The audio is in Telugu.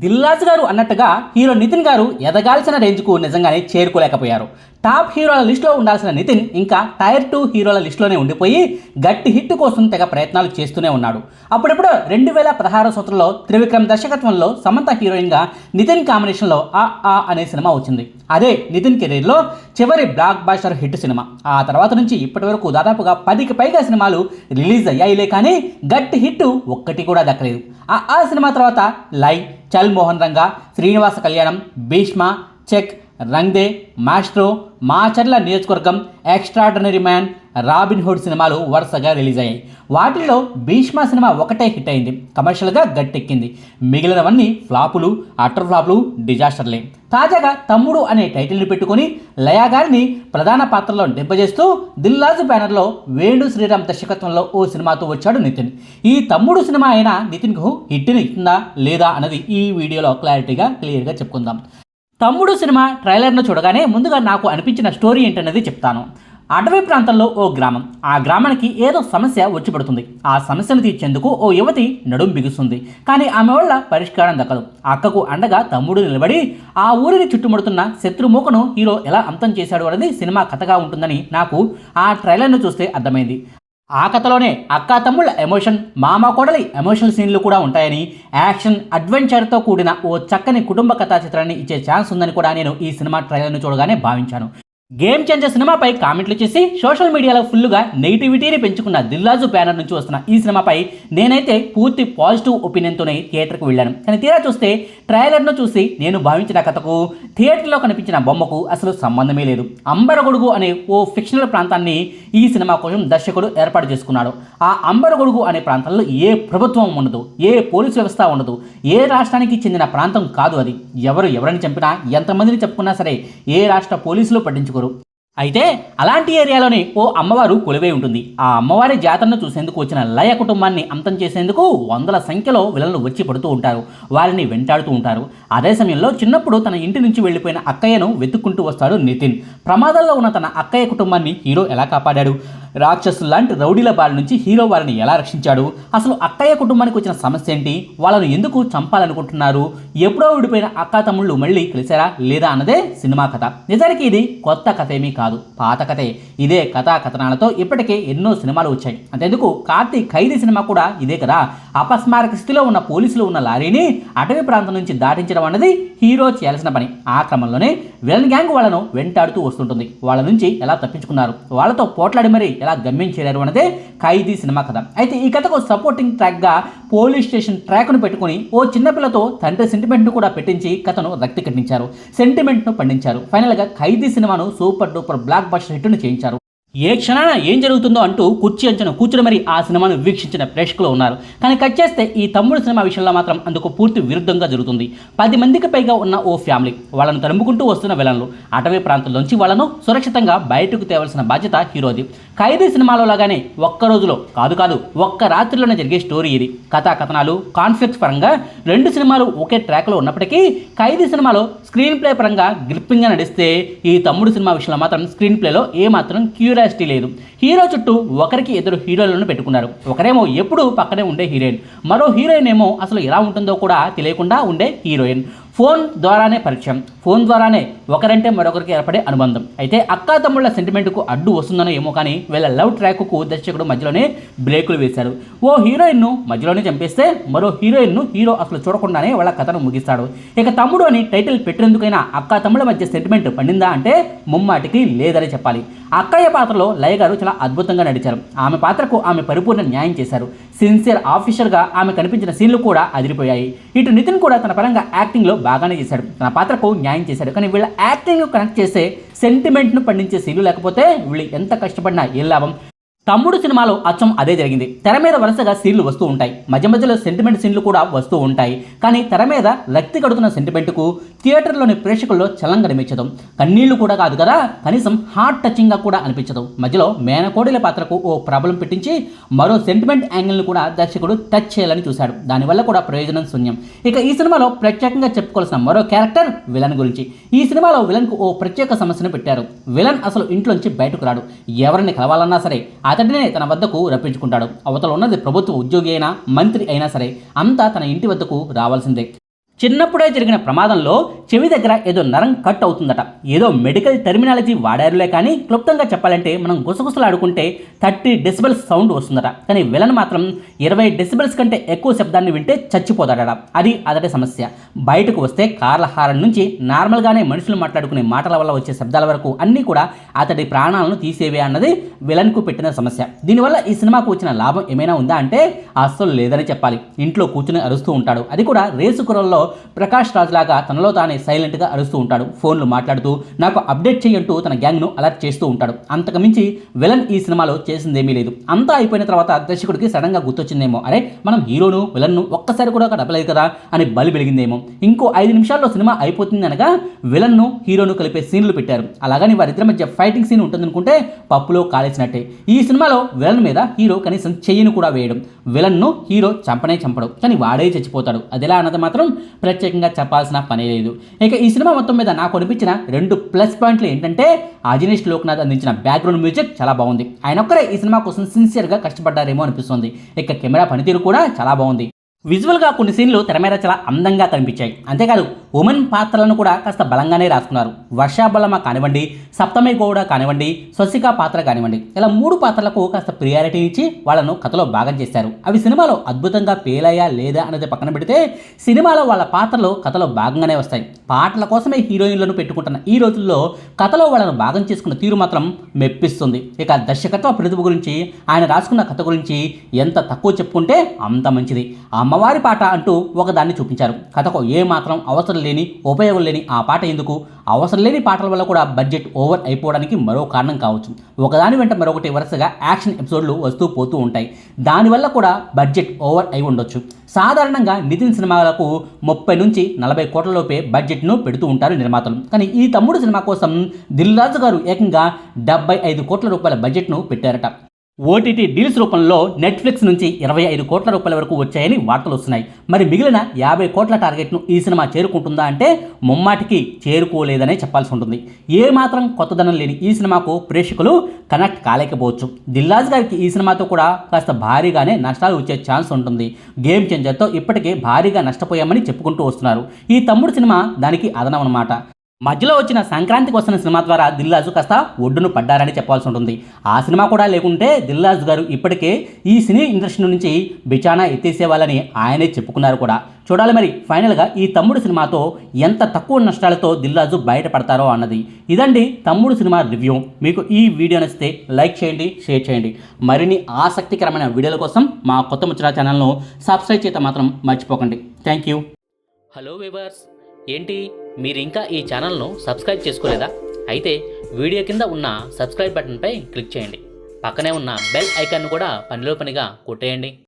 దిల్రాజు గారు అన్నట్టుగా హీరో నితిన్ గారు ఎదగాల్సిన రేంజ్కు నిజంగానే చేరుకోలేకపోయారు. టాప్ హీరోల లిస్టులో ఉండాల్సిన నితిన్ ఇంకా టైర్ టూ హీరోల లిస్టులోనే ఉండిపోయి గట్టి హిట్ కోసం తెగ ప్రయత్నాలు చేస్తూనే ఉన్నాడు. అప్పుడప్పుడు రెండు వేల పదహారు సంవత్సరంలో త్రివిక్రమ్ దర్శకత్వంలో సమంత హీరోయిన్గా నితిన్ కాంబినేషన్లో ఆ ఆ అనే సినిమా వచ్చింది. అదే నితిన్ కెరీర్లో చివరి బ్లాక్ బాస్టర్ హిట్ సినిమా. ఆ తర్వాత నుంచి ఇప్పటి వరకు దాదాపుగా పదికి పైగా సినిమాలు రిలీజ్ అయ్యాయిలే కానీ గట్టి హిట్ ఒక్కటి కూడా దక్కలేదు. ఆ ఆ సినిమా తర్వాత లైవ్ చల్ Mohan Ranga Srinivasa Kalyanam Bheeshma check Rang De maestro Macherla Niyojakavargam extraordinary man robin hood సినిమాలు వరుసగా రిలీజ్ అయ్యాయి వాటిల్లో భీష్మ సినిమా ఒకటే హిట్ అయింది. కమర్షియల్గా గట్టెక్కింది. మిగిలినవన్నీ ఫ్లాపులు అటర్ ఫ్లాపులు డిజాస్టర్లే. తాజాగా తమ్ముడు అనే టైటిల్ని పెట్టుకొని లయా గారిని ప్రధాన పాత్రలో నింపజేస్తూ దిల్లాజు బ్యానర్లో వేణు శ్రీరామ్ దర్శకత్వంలో ఓ సినిమాతో వచ్చాడు నితిన్. ఈ తమ్ముడు సినిమా అయినా నితిన్కు హిట్ని ఇస్తుందా లేదా అన్నది ఈ వీడియోలో క్లారిటీగా క్లియర్గా చెప్పుకుందాం. తమ్ముడు సినిమా ట్రైలర్ను చూడగానే ముందుగా నాకు అనిపించిన స్టోరీ ఏంటనేది చెప్తాను. అటవీ ప్రాంతంలో ఓ గ్రామం. ఆ గ్రామానికి ఏదో సమస్య వచ్చి పడుతుంది. ఆ సమస్యను తీర్చేందుకు ఓ యువతి నడుం బిగుస్తుంది. కానీ ఆమె వల్ల పరిష్కారం దక్కదు. అక్కకు అండగా తమ్ముడు నిలబడి ఆ ఊరిని చుట్టుముడుతున్న శత్రుమూకను హీరో ఎలా అంతం చేశాడు? అనేది సినిమా కథగా ఉంటుందని నాకు ఆ ట్రైలర్ను చూస్తే అర్థమైంది. ఆ కథలోనే అక్కా తమ్ముళ్ళ ఎమోషన్ మామ కోడలి ఎమోషనల్ సీన్లు కూడా ఉంటాయని యాక్షన్ అడ్వెంచర్తో కూడిన ఓ చక్కని కుటుంబ కథా చిత్రాన్ని ఇచ్చే ఛాన్స్ ఉందని కూడా నేను ఈ సినిమా ట్రైలర్ను చూడగానే భావించాను. గేమ్ చేంజర్ సినిమాపై కామెంట్లు చేసి సోషల్ మీడియాలో ఫుల్గా నెగిటివిటీని పెంచుకున్న దిల్రాజు బ్యానర్ నుంచి వస్తున్న ఈ సినిమాపై నేనైతే పూర్తి పాజిటివ్ ఒపీనియన్తోనే థియేటర్కు వెళ్ళాను. కానీ తీరా చూస్తే ట్రైలర్ను చూసి నేను భావించిన కథకు థియేటర్లో కనిపించిన బొమ్మకు అసలు సంబంధమే లేదు. అంబరగొడుగు అనే ఓ ఫిక్షనల్ ప్రాంతాన్ని ఈ సినిమా కోసం దర్శకుడు ఏర్పాటు చేసుకున్నాడు. ఆ అంబరగొడుగు అనే ప్రాంతంలో ఏ ప్రభుత్వం ఉండదు ఏ పోలీస్ వ్యవస్థ ఉండదు ఏ రాష్ట్రానికి చెందిన ప్రాంతం కాదు అది. ఎవరు ఎవరిని చంపినా ఎంతమందిని చెప్పుకున్నా సరే ఏ రాష్ట్ర పోలీసులు పట్టించుకోరు. అయితే అలాంటి ఏరియాలోనే ఓ అమ్మవారు కొలువై ఉంటుంది. ఆ అమ్మవారి జాతరను చూసేందుకు వచ్చిన లయ కుటుంబాన్ని అంతం చేసేందుకు వందల సంఖ్యలో విలన్లు వచ్చి పడుతూ ఉంటారు. వారిని వెంటాడుతూ ఉంటారు. అదే సమయంలో చిన్నప్పుడు తన ఇంటి నుంచి వెళ్ళిపోయిన అక్కయ్యను వెతుక్కుంటూ వస్తాడు నితిన్. ప్రమాదంలో ఉన్న తన అక్కయ్య కుటుంబాన్ని హీరో ఎలా కాపాడాడు? రాక్షసు లాంటి రౌడీల బారి నుంచి హీరో వారిని ఎలా రక్షించాడు? అసలు అక్కయ్య కుటుంబానికి వచ్చిన సమస్య ఏంటి? వాళ్ళను ఎందుకు చంపాలనుకుంటున్నారు? ఎప్పుడో విడిపోయిన అక్క తమ్ముళ్ళు మళ్ళీ కలిశారా లేదా అన్నదే సినిమా కథ. నిజానికి ఇది కొత్త కథ ఏమీ కాదు పాత కథే. ఇదే కథా కథనాలతో ఇప్పటికే ఎన్నో సినిమాలు వచ్చాయి. అంతేందుకు కార్తీక్ ఖైదీ సినిమా కూడా ఇదే కదా. అపస్మారక స్థితిలో ఉన్న పోలీసులు ఉన్న లారీని అటవీ ప్రాంతం నుంచి దాటించడం అన్నది హీరో చేయాల్సిన పని. ఆ క్రమంలోనే విలన్ గ్యాంగ్ వాళ్ళను వెంటాడుతూ వస్తుంటుంది. వాళ్ళ నుంచి ఎలా తప్పించుకున్నారు? వాళ్ళతో పోట్లాడి మరీ ఎలా గమ్యం చేరారు అన్నదే ఖైదీ సినిమా కథ. అయితే ఈ కథకు సపోర్టింగ్ ట్రాక్గా పోలీస్ స్టేషన్ ట్రాక్ను పెట్టుకుని ఓ చిన్నపిల్లతో తండ్రి సెంటిమెంట్ను కూడా పెట్టించి కథను రక్తి కట్టించారు సెంటిమెంట్ను పండించారు. ఫైనల్గా ఖైదీ సినిమాను సూపర్ డూపర్ బ్లాక్ బస్టర్ హిట్ను చేయించారు. ఏ క్షణాన ఏం జరుగుతుందో అంటూ కుర్చీ అంచన కూర్చుని మరి ఆ సినిమాను వీక్షించిన ప్రేక్షకులు ఉన్నారు. కానీ కట్ చేస్తే ఈ తమ్ముడు సినిమా విషయంలో మాత్రం అందుకు పూర్తి విరుద్ధంగా జరుగుతుంది. పది మందికి పైగా ఉన్న ఓ ఫ్యామిలీ వాళ్ళను తరుముకుంటూ వస్తున్న విలన్లు అటవీ ప్రాంతంలోంచి వాళ్ళను సురక్షితంగా బయటకు తేవలసిన బాధ్యత హీరోది. ఖైదీ సినిమాలో లాగానే ఒక్క రోజులో కాదు కాదు ఒక్క రాత్రిలోనే జరిగే స్టోరీ ఇది. కథా కథనాలు కాన్ఫ్లిక్ట్ పరంగా రెండు సినిమాలు ఒకే ట్రాక్లో ఉన్నప్పటికీ ఖైదీ సినిమాలో స్క్రీన్ ప్లే పరంగా గ్రిప్పింగ్గా నడిస్తే ఈ తమ్ముడు సినిమా విషయంలో మాత్రం స్క్రీన్ ప్లేలో ఏమాత్రం క్యూరియాసిటీ లేదు. హీరో చుట్టూ ఒకరికి ఇద్దరు హీరోలను పెట్టుకున్నారు. ఒకరేమో ఎప్పుడు పక్కనే ఉండే హీరోయిన్. మరో హీరోయిన్ ఏమో అసలు ఎలా ఉంటుందో కూడా తెలియకుండా ఉండే హీరోయిన్. ఫోన్ ద్వారానే పరిచయం. ఫోన్ ద్వారానే ఒకరంటే మరొకరికి ఏర్పడే అనుబంధం. అయితే అక్కా తమ్ముళ్ళ సెంటిమెంట్కు అడ్డు వస్తుందనో ఏమో కానీ వీళ్ళ లవ్ ట్రాక్కు దర్శకుడు మధ్యలోనే బ్రేకులు వేశాడు ఓ హీరోయిన్ను మధ్యలోనే చంపేస్తే మరో హీరోయిన్ను హీరో అసలు చూడకుండానే వాళ్ళ కథను ముగిస్తాడు. ఇక తమ్ముడు అని టైటిల్ పెట్టినందుకైనా అక్కా తమ్ముళ్ళ మధ్య సెంటిమెంట్ పండిందా అంటే ముమ్మాటికి లేదని చెప్పాలి. అక్కయ్య పాత్రలో లయ గారు చాలా అద్భుతంగా నడిచారు. ఆమె పాత్రకు ఆమె పరిపూర్ణ న్యాయం చేశారు. సిన్సియర్ ఆఫీసర్గా ఆమె కనిపించిన సీన్లు కూడా అదిరిపోయాయి. ఇటు నితిన్ కూడా తన పరంగా యాక్టింగ్లో బాగానే చేశాడు. తన పాత్రకు న్యాయం చేశాడు. కానీ వీళ్ళ యాక్టింగ్ కనెక్ట్ చేసే సెంటిమెంట్ను పండించే సీన్లు లేకపోతే వీళ్ళు ఎంత కష్టపడినా ఏం లాభం? తమ్ముడు సినిమాలో అచ్చం అదే జరిగింది. తెర మీద వరుసగా సీన్లు వస్తూ ఉంటాయి. మధ్య మధ్యలో సెంటిమెంట్ సీన్లు కూడా వస్తూ ఉంటాయి. కానీ తెర మీద రక్తి కడుతున్న సెంటిమెంట్కు థియేటర్లోని ప్రేక్షకుల్లో చలం కనిపించదు కన్నీళ్ళు కూడా కాదు కదా కనీసం హార్ట్ టచింగ్గా కూడా అనిపించదు. మధ్యలో మేనకోడిల పాత్రకు ఓ ప్రాబ్లం పెట్టించి మరో సెంటిమెంట్ యాంగిల్ని కూడా దర్శకుడు టచ్ చేయాలని చూశాడు. దానివల్ల కూడా ప్రయోజనం శూన్యం. ఇక ఈ సినిమాలో ప్రత్యేకంగా చెప్పుకోవాల్సిన మరో క్యారెక్టర్ విలన్ గురించి. ఈ సినిమాలో విలన్కు ఓ ప్రత్యేక సమస్యను పెట్టారు. విలన్ అసలు ఇంట్లోంచి బయటకు రాడు. ఎవరిని కలవాలన్నా సరే అతడినే తన వద్దకు రప్పించుకుంటాడు. అవతల ఉన్నది ప్రభుత్వ ఉద్యోగి అయినా మంత్రి అయినా సరే అంతా తన ఇంటి వద్దకు రావాల్సిందే. చిన్నప్పుడే జరిగిన ప్రమాదంలో చెవి దగ్గర ఏదో నరం కట్ అవుతుందట. ఏదో మెడికల్ టెర్మినాలజీ వాడారులే కానీ క్లుప్తంగా చెప్పాలంటే మనం గుసగుసలాడుకుంటే థర్టీ డెసిబల్స్ సౌండ్ వస్తుందట. కానీ విలన్ మాత్రం ఇరవై డెసిబల్స్ కంటే ఎక్కువ శబ్దాన్ని వింటే చచ్చిపోతాడట. అది అతడి సమస్య. బయటకు వస్తే కార్ల హారన్ నుంచి నార్మల్గానే మనుషులు మాట్లాడుకునే మాటల వల్ల వచ్చే శబ్దాల వరకు అన్నీ కూడా అతడి ప్రాణాలను తీసేవే అన్నది విలన్కు పెట్టిన సమస్య. దీనివల్ల ఈ సినిమాకు వచ్చిన లాభం ఏమైనా ఉందా అంటే అస్సలు లేదని చెప్పాలి. ఇంట్లో కూర్చుని అరుస్తూ ఉంటాడు. అది కూడా రేసు కురల్లో ప్రకాష్ రాజ్ లాగా తనలో తానే సైలెంట్గా అరుస్తూ ఉంటాడు. ఫోన్లు మాట్లాడుతూ నాకు అప్డేట్ చేయంటూ తన గ్యాంగ్ను అలర్ట్ చేస్తూ ఉంటాడు. అంతకు మించి విలన్ ఈ సినిమాలో చేసిందేమీ లేదు. అంతా అయిపోయిన తర్వాత దర్శకుడికి సడన్గా గుర్తొచ్చిందేమో అరే మనం హీరోను విలన్ను ఒక్కసారి కూడా డబ్బలేదు కదా అని బలి వెలిగిందేమో ఇంకో ఐదు నిమిషాల్లో సినిమా అయిపోతుంది అనగా విలన్ను హీరోను కలిపే సీన్లు పెట్టారు. అలాగని వారిద్దరి మధ్య ఫైటింగ్ సీన్ ఉంటుందనుకుంటే పప్పులో కాలేసినట్టే. ఈ సినిమాలో విలన్ మీద హీరో కనీసం చెయ్యిని కూడా వేయడం. విలన్ను హీరో చంపనే చంపడు. కానీ వాడే చచ్చిపోతాడు. అదిలా అన్నది మాత్రం ప్రత్యేకంగా చెప్పాల్సిన పని లేదు. ఇక ఈ సినిమా మొత్తం మీద నాకు అనిపించిన రెండు ప్లస్ పాయింట్లు ఏంటంటే అజనీష్ లోక్నాథ్ అందించిన బ్యాక్గ్రౌండ్ మ్యూజిక్ చాలా బాగుంది. ఆయన ఒక్కరే ఈ సినిమా కోసం సిన్సియర్గా కష్టపడ్డారేమో అనిపిస్తుంది. ఇక కెమెరా పనితీరు కూడా చాలా బాగుంది. విజువల్గా కొన్ని సీన్లు తెర మీద చాలా అందంగా కనిపించాయి. అంతేకాదు ఉమెన్ పాత్రలను కూడా కాస్త బలంగానే రాసుకున్నారు. వర్షాబలమ కానివ్వండి సప్తమి గౌడ కానివ్వండి స్వస్తిక పాత్ర కానివ్వండి ఇలా మూడు పాత్రలకు కాస్త ప్రియారిటీ ఇచ్చి వాళ్ళను కథలో భాగం చేశారు. అవి సినిమాలో అద్భుతంగా పేలయ్యా లేదా అనేది పక్కన పెడితే సినిమాలో వాళ్ళ పాత్రలు కథలో భాగంగానే వస్తాయి. పాటల కోసమే హీరోయిన్లను పెట్టుకుంటున్న ఈ రోజుల్లో కథలో వాళ్ళను భాగం చేసుకున్న తీరు మాత్రం మెప్పిస్తుంది. ఇక దర్శకత్వ ప్రతిభ గురించి ఆయన రాసుకున్న కథ గురించి ఎంత తక్కువ చెప్పుకుంటే అంత మంచిది. అమ్మవారి పాట అంటూ ఒకదాన్ని చూపించారు. కథకు ఏ మాత్రం అవసరం లేని ఉపయోగం లేని ఆ పాట ఎందుకు? అవసరం లేని పాటల వల్ల కూడా బడ్జెట్ ఓవర్ అయిపోవడానికి మరో కారణం కావచ్చు. ఒకదాని వెంట మరొకటి వరుసగా యాక్షన్ ఎపిసోడ్లు వస్తూ పోతూ ఉంటాయి. దానివల్ల కూడా బడ్జెట్ ఓవర్ అయి ఉండొచ్చు. సాధారణంగా నితిన్ సినిమాలకు ముప్పై నుంచి నలభై కోట్ల లోపే బడ్జెట్ను పెడుతూ ఉంటారు నిర్మాతలు. కానీ ఈ తమ్ముడు సినిమా కోసం దిల్ రాజు గారు ఏకంగా డెబ్బై ఐదు కోట్ల రూపాయల బడ్జెట్ను పెట్టారట. ఓటీటీ డీల్స్ రూపంలో నెట్ఫ్లిక్స్ నుంచి ఇరవై ఐదు కోట్ల రూపాయల వరకు వచ్చాయని వార్తలు వస్తున్నాయి. మరి మిగిలిన యాభై కోట్ల టార్గెట్ను ఈ సినిమా చేరుకుంటుందా అంటే ముమ్మాటికి చేరుకోలేదనే చెప్పాల్సి ఉంటుంది. ఏమాత్రం మాత్రం కొత్తదనం లేని ఈ సినిమాకు ప్రేక్షకులు కనెక్ట్ కాలేకపోవచ్చు. దిల్లాజ్ గారికి ఈ సినిమాతో కూడా కాస్త భారీగానే నష్టాలు వచ్చే ఛాన్స్ ఉంటుంది. గేమ్ చేంజర్తో ఇప్పటికే భారీగా నష్టపోయామని చెప్పుకుంటూ వస్తున్నారు. ఈ తమ్ముడు సినిమా దానికి అదనం అనమాట మధ్యలో వచ్చిన సంక్రాంతికి వస్తున్న సినిమా ద్వారా దిల్రాజు కాస్త ఒడ్డును పడ్డారని చెప్పాల్సి ఉంటుంది ఆ సినిమా కూడా లేకుంటే దిల్రాజు గారు ఇప్పటికే ఈ సినీ ఇండస్ట్రీ నుంచి బిచానా ఎత్తేసేవాళ్ళని ఆయనే చెప్పుకున్నారు కూడా. చూడాలి మరి ఫైనల్గా ఈ తమ్ముడు సినిమాతో ఎంత తక్కువ నష్టాలతో దిల్రాజు బయటపడతారో అన్నది. ఇదండి తమ్ముడు సినిమా రివ్యూ. మీకు ఈ వీడియో నచ్చితే లైక్ చేయండి షేర్ చేయండి. మరిన్ని ఆసక్తికరమైన వీడియోల కోసం మా కొత్త ముచ్చరా ఛానల్ను సబ్స్క్రైబ్ చేయటం మాత్రం మర్చిపోకండి. Thank you. హలో వివర్స్ ఏంటి? మీరు ఇంకా ఈ ఛానల్ను సబ్స్క్రైబ్ చేసుకోలేదా? అయితే వీడియో కింద ఉన్న సబ్స్క్రైబ్ బటన్పై క్లిక్ చేయండి. పక్కనే ఉన్న బెల్ ఐకాన్ కూడా పనిలో పనిగా కొట్టేయండి.